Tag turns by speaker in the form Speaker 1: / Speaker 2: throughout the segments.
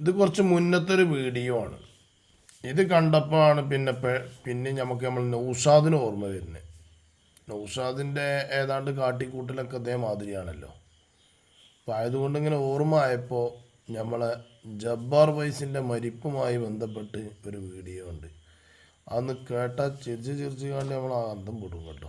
Speaker 1: ഇത് കുറച്ച് മുന്നത്തൊരു വീഡിയോ ആണ്. ഇത് കണ്ടപ്പോഴാണ് പിന്നെ പിന്നെ നമുക്ക് നമ്മൾ നൗഷാദിന് ഓർമ്മ വരുന്നത് നൗഷാദിന്റെ ഏതാണ്ട് കാട്ടിക്കൂട്ടലൊക്കെ അതേമാതിരിയാണല്ലോ അപ്പോൾ ആയതുകൊണ്ട് ഇങ്ങനെ ഓർമ്മ ആയപ്പോൾ നമ്മളെ ജബ്ബാർ വൈസിന്റെ മരിപ്പുമായി ബന്ധപ്പെട്ട് ഒരു വീഡിയോ ഉണ്ട്. അന്ന് കേട്ടാൽ ചിരിച്ച് ചിരിച്ച് കണ്ട് നമ്മൾ അന്തം പൊടും കേട്ട.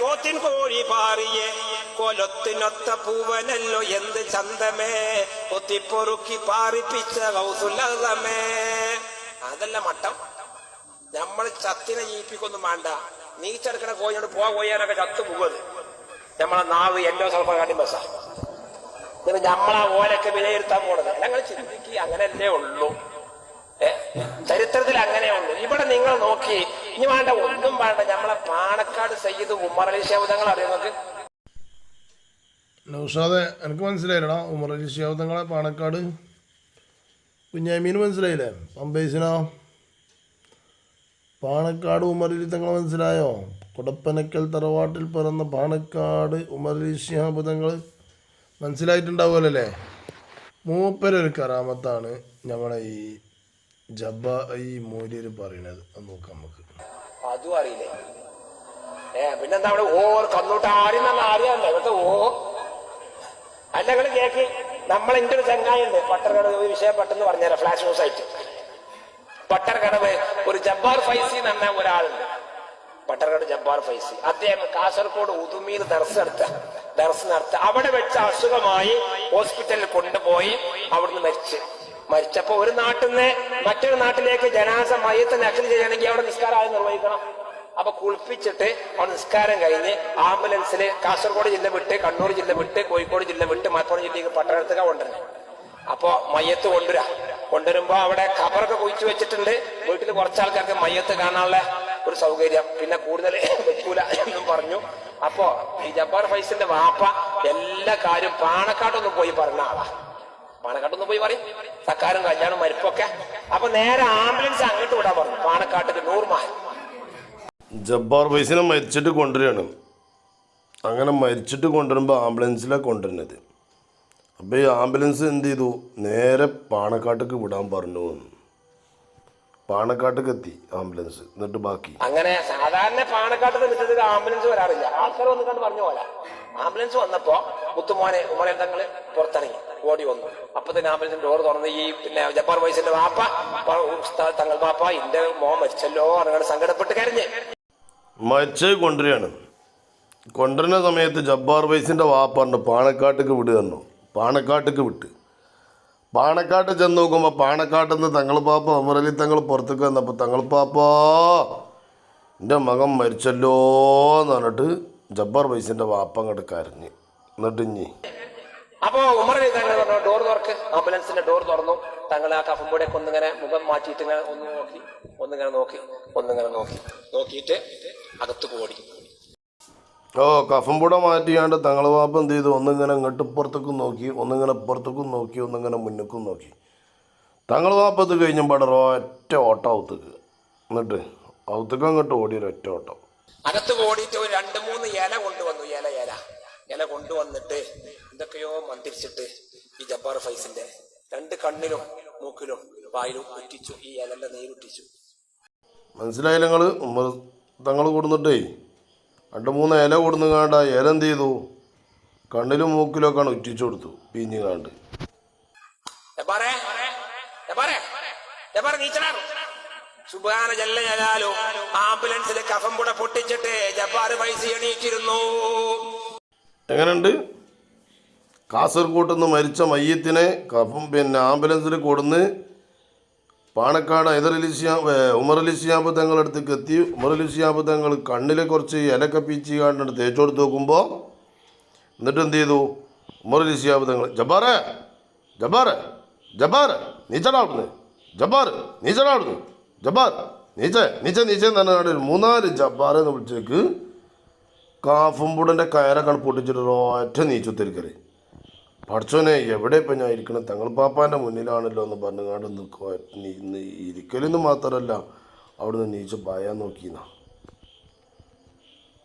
Speaker 2: പോത്തിൻ കോഴി പാറിയെ കൊലത്തിനൊത്ത പൂവനല്ലോ എന്ത് ചന്തമേ കൊത്തിപ്പൊറുക്കി പാറിപ്പിച്ച കൗസുലമേ അതല്ല മട്ടം. നമ്മൾ ചത്തിനെ ജീവിപ്പിക്കൊന്നും വേണ്ട. നീച്ചെടുക്കണ കോഴിയോട് പോവാ കോഴിയാനൊക്കെ ചത്തു പോവത് നമ്മളെ നാവ് എല്ലോ സ്വല്പം കാട്ടി ബസ്സാ നമ്മളാ ഓലൊക്കെ വിലയിരുത്താൻ പോണത്. ഞങ്ങൾ ചിന്തിക്കുക അങ്ങനെയല്ലേ ഉള്ളൂ? ചരിത്രത്തിൽ അങ്ങനെയുണ്ട്. ഇവിടെ നിങ്ങൾ നോക്കി. ഇനി വേണ്ട ഒന്നും വേണ്ട. നമ്മളെ പാണക്കാട് സയ്യിദ് ഉമർ അലി ശബ്ദങ്ങൾ അറിയുന്നത്
Speaker 1: നൗഷാദെ എനിക്ക് മനസ്സിലായില്ലടാ ഉമർ അലി ശിഹാബ് തങ്ങളെ പാണക്കാട്. കുഞ്ഞാമീന് മനസ്സിലായില്ലേ? പമ്പേസിനോ? പാണക്കാട് ഉമർലി തങ്ങൾ മനസ്സിലായോ? കുടപ്പനക്കൽ തറവാട്ടിൽ പിറന്ന പാണക്കാട് ഉമർലി ശിഹാബുതങ്ങൾ ശിഹാബ് തങ്ങൾ മനസ്സിലായിട്ടുണ്ടാവുമല്ലോ അല്ലേ? മൂപ്പരൊരു കറാമത്താണ് നമ്മളെ ഈ ജബ്ബ ഈ മൂര്യർ പറയണത് നോക്കാം നമുക്ക്.
Speaker 2: അതും അറിയില്ലേ. ഏ പിന്നെന്താ അവിടെ ഓ കന്നോട്ട് ആരും നല്ല അറിയാമല്ലോ ഇവിടുത്തെ ഓ. അല്ല നിങ്ങൾ കേക്ക്. നമ്മൾ എന്റെ ഒരു ചങ്ങായുണ്ട് പട്ടർകടവ് വിഷയം പെട്ടെന്ന് പറഞ്ഞുതരാം. ഫ്ലാഷ് ന്യൂസ് ആയിട്ട്. പട്ടർകടവ് ഒരു ജബ്ബാർ ഫൈസി എന്ന ഒരാളുണ്ട്. പട്ടർകട ജബ്ബാർ ഫൈസി. അദ്ദേഹം കാസർഗോഡ് ഉദുമിയിൽ ദർസ് നടത്ത ദർസ് നടത്ത. അവിടെ വെച്ച അസുഖമായി ഹോസ്പിറ്റലിൽ കൊണ്ടുപോയി. അവിടുന്ന് മരിച്ച്. മരിച്ചപ്പോ ഒരു നാട്ടിൽ നിന്ന് മറ്റൊരു നാട്ടിലേക്ക് ജനാസ മയത്ത് നക്കൽ ചെയ്യണമെങ്കിൽ അവിടെ നിസ്കാരം ആദ്യം നിർവഹിക്കണം. അപ്പൊ കുളിപ്പിച്ചിട്ട് അവിടെ നിസ്കാരം കഴിഞ്ഞ് ആംബുലൻസിൽ കാസർഗോഡ് ജില്ല വിട്ട് കണ്ണൂർ ജില്ല വിട്ട് കോഴിക്കോട് ജില്ല വിട്ട് മലപ്പുറം ജില്ലയ്ക്ക് പട്ടണത്തേക്ക് കൊണ്ടുവരണം അപ്പോ മയ്യത്ത് കൊണ്ടുവരാ. കൊണ്ടുവരുമ്പോ അവിടെ ഖബറൊക്കെ കുഴിച്ചു വെച്ചിട്ടുണ്ട്. വീട്ടിൽ കുറച്ച് ആൾക്കാർക്ക് മയ്യത്ത് കാണാനുള്ള ഒരു സൗകര്യം. പിന്നെ കൂടുതൽ വെക്കൂല എന്നും പറഞ്ഞു. അപ്പോ ഈ ജബ്ബാർ ഫൈസിന്റെ വാപ്പ എല്ലാ കാര്യവും പാണക്കാട്ടൊന്ന് പോയി പറഞ്ഞ ആളാ. പാണക്കാട്ടൊന്ന് പോയി പറയും സക്കാരും കല്യാണം മരിപ്പൊക്കെ. അപ്പൊ നേരെ ആംബുലൻസ് അങ്ങോട്ട് വിടാൻ പറഞ്ഞു. പാണക്കാട്ടിക്ക് നൂർമാൻ.
Speaker 1: ജബ്ബാർ വൈസിനെ മരിച്ചിട്ട് കൊണ്ടുവരികയാണ്. അങ്ങനെ മരിച്ചിട്ട് കൊണ്ടുവരുമ്പോൾ ആംബുലൻസിലാണ് കൊണ്ടുവരുന്നത്. അപ്പോൾ ഈ ആംബുലൻസ് എന്ത് ചെയ്തു? നേരെ പാണക്കാട്ടേക്ക് വിടാൻ പറഞ്ഞു പാണക്കാട്ടേക്ക് എത്തി ആംബുലൻസ്. എന്നിട്ട് ബാക്കി.
Speaker 2: അങ്ങനെ സാധാരണ പാണക്കാട്ട് നിന്നിട്ട് ആംബുലൻസ് വരാറില്ല. ആൾക്കാർ വന്ന് കണ്ട് പറഞ്ഞു പോലെ. ആംബുലൻസ് വന്നപ്പോ മുത്തുമോനെ ഉമ്മനെ തങ്ങൾ പുറത്തിറങ്ങി. ഓടി വന്നു. അപ്പൊ തന്നെ ആംബുലൻസിന്റെ ഡോർ തുറന്ന് ഈ പിന്നെ ജപ്പാൻ വയസ്സിന്റെ വാപ്പ തങ്ങൾ വാപ്പ ഇന്റെ മോൻ മരിച്ചല്ലോ അങ്ങനെ സങ്കടപ്പെട്ട് കരഞ്ഞ്.
Speaker 1: മരിച്ച കൊണ്ടുവരികയാണ്. കൊണ്ടുവരുന്ന സമയത്ത് ജബ്ബാർ വൈസിന്റെ വാപ്പണ്ട് പാണക്കാട്ടേക്ക് വിടുകയെന്നു പാണക്കാട്ടേക്ക് വിട്ട്. പാണക്കാട്ട് ചെന്ന് നോക്കുമ്പോൾ പാണക്കാട്ടിൽ നിന്ന് തങ്ങൾ പാപ്പ അമറലി തങ്ങൾ പുറത്തേക്ക് വന്നപ്പോൾ തങ്ങൾ പാപ്പ എന്റെ മകൻ മരിച്ചല്ലോ എന്ന് പറഞ്ഞിട്ട് ജബ്ബാർ വൈസിന്റെ വാപ്പ അങ്ങോട്ട് കരഞ്ഞ്. എന്നിട്ട്
Speaker 2: അപ്പോ ഉമറിനെ തങ്ങൾ പറഞ്ഞു ഡോർ തുറക്ക്. ആംബുലൻസിന്റെ ഡോർ തുറന്നു. തങ്ങൾ ആ കഫമ്പൂടെ ഒന്നിങ്ങനെ മുഖം മാറ്റിയിട്ട് ഇങ്ങനെ ഒന്ന് നോക്കി ഒന്നിങ്ങനെ നോക്കി ഒന്നിങ്ങനെ നോക്കി. നോക്കിയിട്ട് അകത്ത് പോടി.
Speaker 1: ഓ കഫം കൂടെ മാറ്റിയാണ്ട് തങ്ങൾ പാപ്പ എന്ത് ചെയ്തു? ഒന്നിങ്ങനെ ഇങ്ങോട്ട് പുറത്തേക്കും നോക്കി ഒന്നിങ്ങനെ പുറത്തേക്കും നോക്കി ഒന്നിങ്ങനെ മുന്നേക്കും നോക്കി. തങ്ങൾ പാപ്പത്ത് കഴിഞ്ഞപ്പോൾ ഒറ്റ ഓട്ടം അവത്തേക്ക് എന്നിട്ട് അവത്തേക്ക് അങ്ങോട്ട് ഓടി ഒറ്റ ഓട്ടം.
Speaker 2: അകത്ത് ഓടിയിട്ട് ഒരു രണ്ട് മൂന്ന് ഇല കൊണ്ടുവന്നു. ഇല ഇല. ഇല കൊണ്ടുവന്നിട്ട് എന്തൊക്കെയോ മന്ത്രിച്ചിട്ട് ഈ ജബ്ബാർ ഫൈസിന്റെ രണ്ട് കണ്ണിലും മൂക്കിലും വായിലും ഉറ്റിച്ചു ഈ ഇലന്റെ നീരുറ്റിച്ചു
Speaker 1: മനസ്സിലായില്ല നിങ്ങൾ? തങ്ങൾ കൊടുന്നിട്ടേ രണ്ട് മൂന്ന് ഇല കൊടുന്ന് കാണ്ട ഇല എന്ത് ചെയ്തു? കണ്ണിലും മൂക്കിലൊക്കെ ആണ് ഉറ്റിച്ചു കൊടുത്തു പിഞ്ഞു കാണ്ട്.
Speaker 2: സുബാന ജല്ല ജലാലു. ആംബുലൻസിൽ കഫംപുട പൊട്ടിച്ചിട്ട് ജബ്ബാർ പൈസ എണീറ്റിരുന്നു.
Speaker 1: എങ്ങനെയുണ്ട്? കാസർഗോട്ട് നിന്ന് മരിച്ച മയ്യത്തിനെ കഫം പിന്നെ ആംബുലൻസിൽ കൊടുന്ന് പാണക്കാട് ഹൈദർ അലി ശിയാബ് ഉമർ അലി ശിയാബ് തങ്ങളുടെ അടുത്തേക്ക് എത്തി. ഉമർ അലി ശിയാബ് തങ്ങൾ കണ്ണിലെ കുറച്ച് ഇലക്ക പീച്ചി കണ്ടിട്ട് തേച്ചു കൊടുത്ത് നോക്കുമ്പോൾ എന്നിട്ട് എന്ത് ചെയ്തു? ഉമർ അലി ശിയാബ് തങ്ങൾ ജബ്ബാറേ ജബ്ബാറേ ജബ്ബാർ നീച്ചടാ അവിടുന്ന്. ജബ്ബാർ നീച്ചടാ അവിടുന്ന്. ജബ്ബാർ നീച്ച നീച്ച നീച്ച എന്ന് പറഞ്ഞാൽ മൂന്നാൽ ജബ്ബാറെ എന്ന് വിളിച്ചേക്ക് കാഫുംപുടന്റെ കയറൊക്കെ പൊട്ടിച്ചിട്ട് ഒറ്റ നീച്ചുത്തിരിക്കൽ. പഠിച്ചോനെ എവിടെ ഇപ്പം ഞാൻ ഇരിക്കണം? തങ്ങൾ പാപ്പാന്റെ മുന്നിലാണല്ലോ എന്ന് പറഞ്ഞുകൊണ്ട് നിൽക്കുക ഇരിക്കലെന്ന് മാത്രമല്ല അവിടുന്ന് നീച്ച് പായാൻ നോക്കിയെന്നാ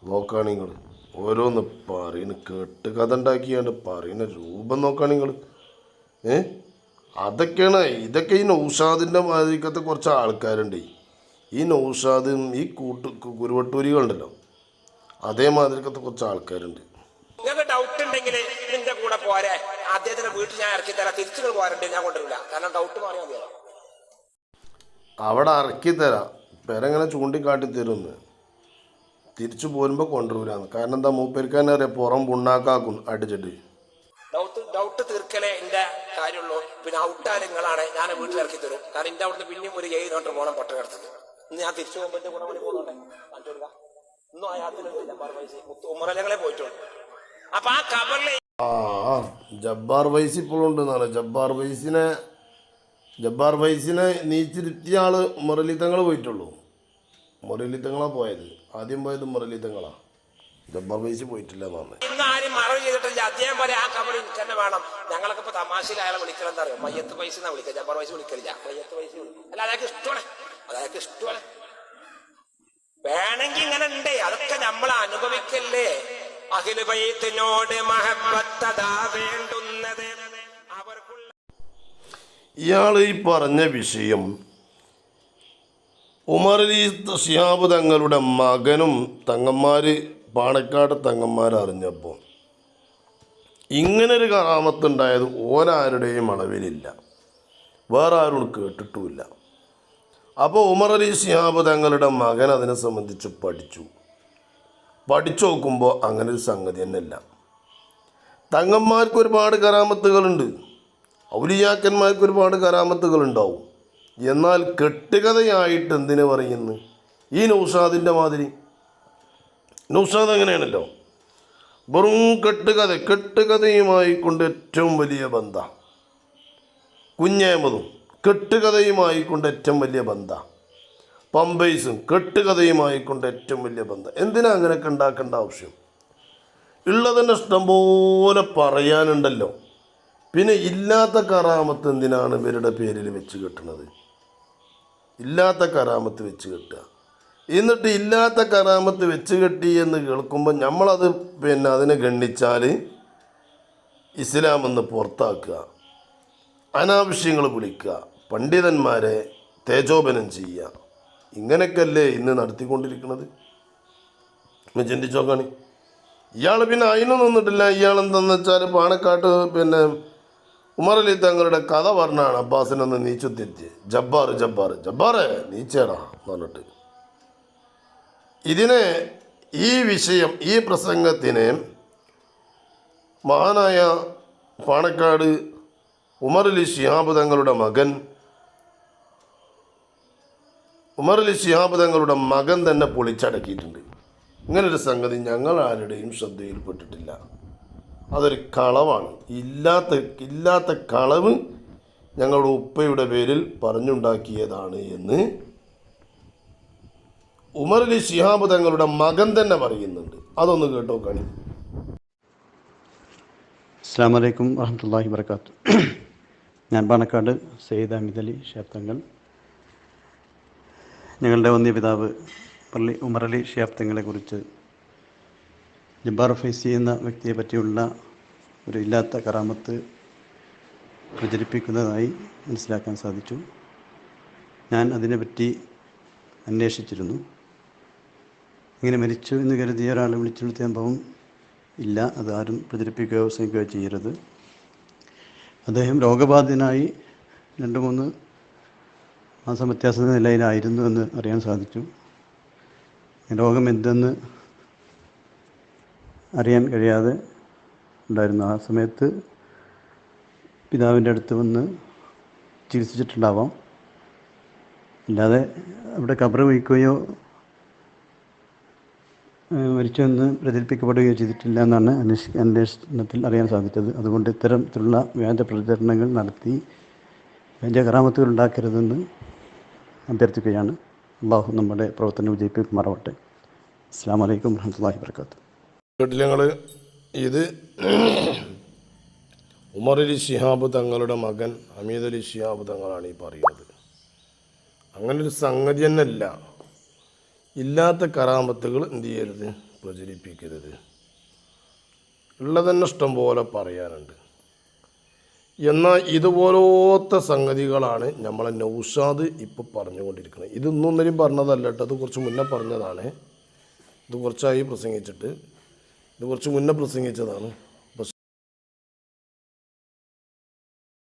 Speaker 1: നോക്കുകയാണ് നിങ്ങൾ ഓരോന്ന് പറയുന്ന കേട്ട് കഥ ഉണ്ടാക്കിയാണ്ട് പറയുന്ന രൂപം നോക്കുകയാണ് നിങ്ങൾ ഏ? അതൊക്കെയാണ് ഇതൊക്കെ ഈ നൗഷാദിന്റെ മാതിരിക്കത്തെ കുറച്ച് ആൾക്കാരുണ്ട്. ഈ നൗഷാദും ഈ കൂട്ട് കുരുവട്ടൂരികളുണ്ടല്ലോ. അതേമാതിരിക്കത്തെ കുറച്ച് ആൾക്കാരുണ്ട്.
Speaker 2: ഉണ്ടെങ്കിൽ നിന്റെ കൂടെ പോരെ. അദ്ദേഹത്തിന്റെ വീട്ടിൽ ഞാൻ ഇറക്കി തരാം. തിരിച്ചു പോരണ്ട് ഞാൻ കൊണ്ടുവരില്ല. കാരണം ഡൗട്ട് മാറിയാൽ മതിയോ
Speaker 1: അവിടെ ഇറക്കി തരാം. പേരെങ്ങനെ ചൂണ്ടിക്കാട്ടി തരുമെന്ന് തിരിച്ചു പോരുമ്പോൾ കൊണ്ടുവരാന്ന്. കാരണം എന്താ മൂപ്പേർക്കാൻ അറിയാം പുറം പുണ്ണാക്കാക്കും അടിച്ചിട്ട്.
Speaker 2: ഡൗട്ട് ഡൗട്ട് തീർക്കലേ എന്റെ കാര്യമുള്ളൂ. പിന്നെ ഔട്ടാ നിങ്ങളാണ് ഞാൻ വീട്ടിൽ ഇറക്കി തരും. കാരണം എന്റെ അവിടുന്ന് പിന്നെയും ഒരു ഏഴ് കൊണ്ട് പോകണം പൊട്ടക്കടത്തത് ഇന്ന് ഞാൻ തിരിച്ചു പോകുമ്പോൾ എന്റെ പോകുന്നുണ്ടെങ്കിൽ പോകുന്നുണ്ട്. കാണിച്ചു ഇന്നും ആ യാത്ര അപ്പൊ ആ കബറിലെ
Speaker 1: ആ ജബ്ബാർ വൈസ് ഇപ്പോഴുണ്ട് ഉണ്ടെന്നാണ് ജബ്ബാർ വൈസിനെ ജബ്ബാർ വൈസിനെ നീച്ചിരുത്തിയ ആൾ മുരളിത്തങ്ങൾ പോയിട്ടുള്ളൂ. മുരളിത്തങ്ങളാ പോയത്. ആദ്യം പോയത് മുരളിത്തങ്ങളാ ജബ്ബാർ വൈസ് പോയിട്ടില്ല എന്നാണ്.
Speaker 2: ഇന്ന് ആരും മറവ് ചെയ്തിട്ടില്ല. അദ്ദേഹം പോലെ ആ കബർ തന്നെ വേണം. ഞങ്ങളൊക്കെ ഇപ്പൊ തമാശയിൽ അയാളെ വിളിക്കണം എന്താ അറിയോ. മയ്യത്ത് പൈസ എന്നാ വിളിക്കുക ജബ്ബാർ വൈസ് വിളിക്കലില്ല. മയ്യത്ത് പൈസ അല്ല അയാൾക്ക് ഇഷ്ടമാണ്. അത് അയാൾക്ക് ഇഷ്ടമാണ്. വേണമെങ്കിൽ ഇങ്ങനെ ഉണ്ട്. അതൊക്കെ നമ്മൾ അനുഭവിക്കല്ലേ? അഖിലുബൈത്തിനോട് അവർക്കുള്ള
Speaker 1: ഇയാൾ ഈ പറഞ്ഞ വിഷയം ഉമറലി ഷിഹാബ് തങ്ങളുടെ മകനും തങ്ങന്മാർ പാണക്കാട് തങ്ങന്മാരറിഞ്ഞപ്പോൾ ഇങ്ങനൊരു കറാമത്തുണ്ടായത് ഓരാരുടെയും അളവിലില്ല. വേറെ ആരും കേട്ടിട്ടുമില്ല. അപ്പോൾ ഉമർ അലി ഷിഹാബ് തങ്ങളുടെ മകൻ അതിനെ സംബന്ധിച്ച് പഠിച്ചു. പഠിച്ചു നോക്കുമ്പോൾ അങ്ങനെ ഒരു സംഗതി തന്നെയല്ല. തങ്ങന്മാർക്ക് ഒരുപാട് കരാമത്തുകളുണ്ട്. ഔലിയാക്കന്മാർക്ക് ഒരുപാട് കരാമത്തുകളുണ്ടാവും. എന്നാൽ കെട്ടുകഥയായിട്ട് എന്തിനു പറയുന്നു? ഈ നൗഷാദിന്റെ മാതിരി. നൗഷാദ് അങ്ങനെയാണല്ലോ. വെറും കെട്ടുകഥ കെട്ടുകഥയുമായി കൊണ്ട് ഏറ്റവും വലിയ ബന്ധ. കുഞ്ഞേമതും കെട്ടുകഥയുമായി കൊണ്ട് ഏറ്റവും വലിയ ബന്ധ. പമ്പൈസും കെട്ടുകഥയുമായിക്കൊണ്ട് ഏറ്റവും വലിയ ബന്ധം. എന്തിനാ അങ്ങനെയൊക്കെ ഉണ്ടാക്കേണ്ട ആവശ്യം? ഉള്ളതിന്റെ ഇഷ്ടം പോലെ പറയാനുണ്ടല്ലോ. പിന്നെ ഇല്ലാത്ത കറാമത്ത് എന്തിനാണ് ഇവരുടെ പേരിൽ വെച്ച് കെട്ടുന്നത് ഇല്ലാത്ത കറാമത്ത് വെച്ച് കെട്ടുക. എന്നിട്ട് ഇല്ലാത്ത കറാമത്ത് വെച്ച് കെട്ടി എന്ന് കേൾക്കുമ്പോൾ നമ്മളത് പിന്നെ അതിനെ ഗണ്ണിച്ചാൽ ഇസ്ലാമെന്ന് പുറത്താക്കുക. അനാവശ്യങ്ങൾ വിളിക്കുക. പണ്ഡിതന്മാരെ തേജോപനം ചെയ്യുക. ഇങ്ങനെയൊക്കെയല്ലേ ഇന്ന് നടത്തിക്കൊണ്ടിരിക്കുന്നത് ഒന്ന് ചിന്തിച്ചോക്കാണ് ഇയാൾ പിന്നെ അതിനും നിന്നിട്ടില്ല. ഇയാൾ എന്താണെന്ന് വെച്ചാൽ പാണക്കാട്ട് പിന്നെ ഉമറലി തങ്ങളുടെ കഥ പറഞ്ഞാണ് അബ്ബാസിനൊന്ന് നീച്ചുത്തിരിച്ച് ജബ്ബാർ ജബ്ബാർ ജബ്ബാറേ നീച്ചേടാ പറഞ്ഞിട്ട്. ഇതിനെ ഈ വിഷയം ഈ പ്രസംഗത്തിനെ മഹാനായ പാണക്കാട് ഉമറലി ശിഹാബ് തങ്ങളുടെ മകൻ ഉമറലി ശിഹാബ് തങ്ങളുടെ മകൻ തന്നെ പൊളിച്ചടക്കിയിട്ടുണ്ട്. ഇങ്ങനൊരു സംഗതി ഞങ്ങൾ ആരുടെയും ശ്രദ്ധയിൽപ്പെട്ടിട്ടില്ല. അതൊരു കളവാണ്. ഇല്ലാത്ത ഇല്ലാത്ത കളവ് ഞങ്ങളുടെ ഉപ്പയുടെ പേരിൽ പറഞ്ഞുണ്ടാക്കിയതാണ് എന്ന് ഉമറലി ശിഹാബ് തങ്ങളുടെ മകൻ തന്നെ പറയുന്നുണ്ട്. അതൊന്ന് കേട്ടോ കണി.
Speaker 3: അസ്സാം വലൈക്കും വാഹമത്തല്ലാഹി വർക്കാത്തു ഞാൻ പാണക്കാട് സെയ്ദ് അമിദ് അലി ഷേപ്തങ്ങൾ ഞങ്ങളുടെ വന്നിയ പിതാവ് പള്ളി ഉമറലി ഷേപ്തങ്ങളെ കുറിച്ച് ജബ്ബാർ ഫൈസി എന്ന വ്യക്തിയെ പറ്റിയുള്ള ഒരു ഇല്ലാത്ത കറാമത്ത് പ്രചരിപ്പിക്കുന്നതായി മനസ്സിലാക്കാൻ സാധിച്ചു. ഞാൻ അതിനെപ്പറ്റി അന്വേഷിച്ചിരുന്നു. ഇങ്ങനെ മരിച്ചു എന്ന് കരുതിയ ഒരാളെ വിളിച്ചെടുത്ത സംഭവം ഇല്ല. ആരും പ്രചരിപ്പിക്കുകയോ ശ്രമിക്കുകയോ ചെയ്യരുത്. അദ്ദേഹം രോഗബാധിതനായി രണ്ട് മൂന്ന് മാസം വ്യത്യാസ നിലയിലായിരുന്നു എന്ന് അറിയാൻ സാധിച്ചു. രോഗം എന്തെന്ന് അറിയാൻ കഴിയാതെ ഉണ്ടായിരുന്നു. ആ സമയത്ത് പിതാവിന്റെ അടുത്ത് വന്ന് ചികിത്സിച്ചിട്ടുണ്ടാവാം. അല്ലാതെ അവിടെ കബറ് വയ്ക്കുകയോ മരിച്ചു മരിച്ചുവെന്ന് പ്രചരിപ്പിക്കപ്പെടുകയോ ചെയ്തിട്ടില്ല എന്നാണ് അന്വേഷ അന്വേഷണത്തിൽ അറിയാൻ സാധിച്ചത്. അതുകൊണ്ട് ഇത്തരത്തിലുള്ള വ്യാജ പ്രചരണങ്ങൾ നടത്തി വ്യാജ കറാമത്തുകൾ ഉണ്ടാക്കരുതെന്ന് അഭ്യർത്ഥിക്കുകയാണ്. അള്ളാഹു നമ്മുടെ പ്രവർത്തനം വിജയിപ്പിക്കുമാറാവട്ടെ. അസ്സാം വലൈക്കും വരഹമുല്ലാഹി വർക്കാത്തു
Speaker 1: വീട്ടിൽ ഇത് ഉമർ അലി തങ്ങളുടെ മകൻ ഹമീദ് അലി ശിഹാബ് തങ്ങളാണ് ഈ പറയുന്നത്. അങ്ങനൊരു സംഗതി തന്നെ ഇല്ല ഇല്ലാത്ത കറാമത്തുകൾ എന്ത് ചെയ്യരുത്? പ്രചരിപ്പിക്കരുത്. ഉള്ളതന്നെ ഇഷ്ടം പോലെ പറയാനുണ്ട്. എന്നാൽ ഇതുപോലത്തെ സംഗതികളാണ് നമ്മളെ നൗഷാദ് ഇപ്പോൾ പറഞ്ഞുകൊണ്ടിരിക്കുന്നത്. ഇത് ഇന്നും ഒന്നിനും പറഞ്ഞതല്ല കേട്ടോ. അത് കുറച്ച് മുന്നേ പറഞ്ഞതാണ്. ഇത് കുറച്ചായി പ്രസംഗിച്ചിട്ട്. ഇത് കുറച്ച് മുന്നേ പ്രസംഗിച്ചതാണ്.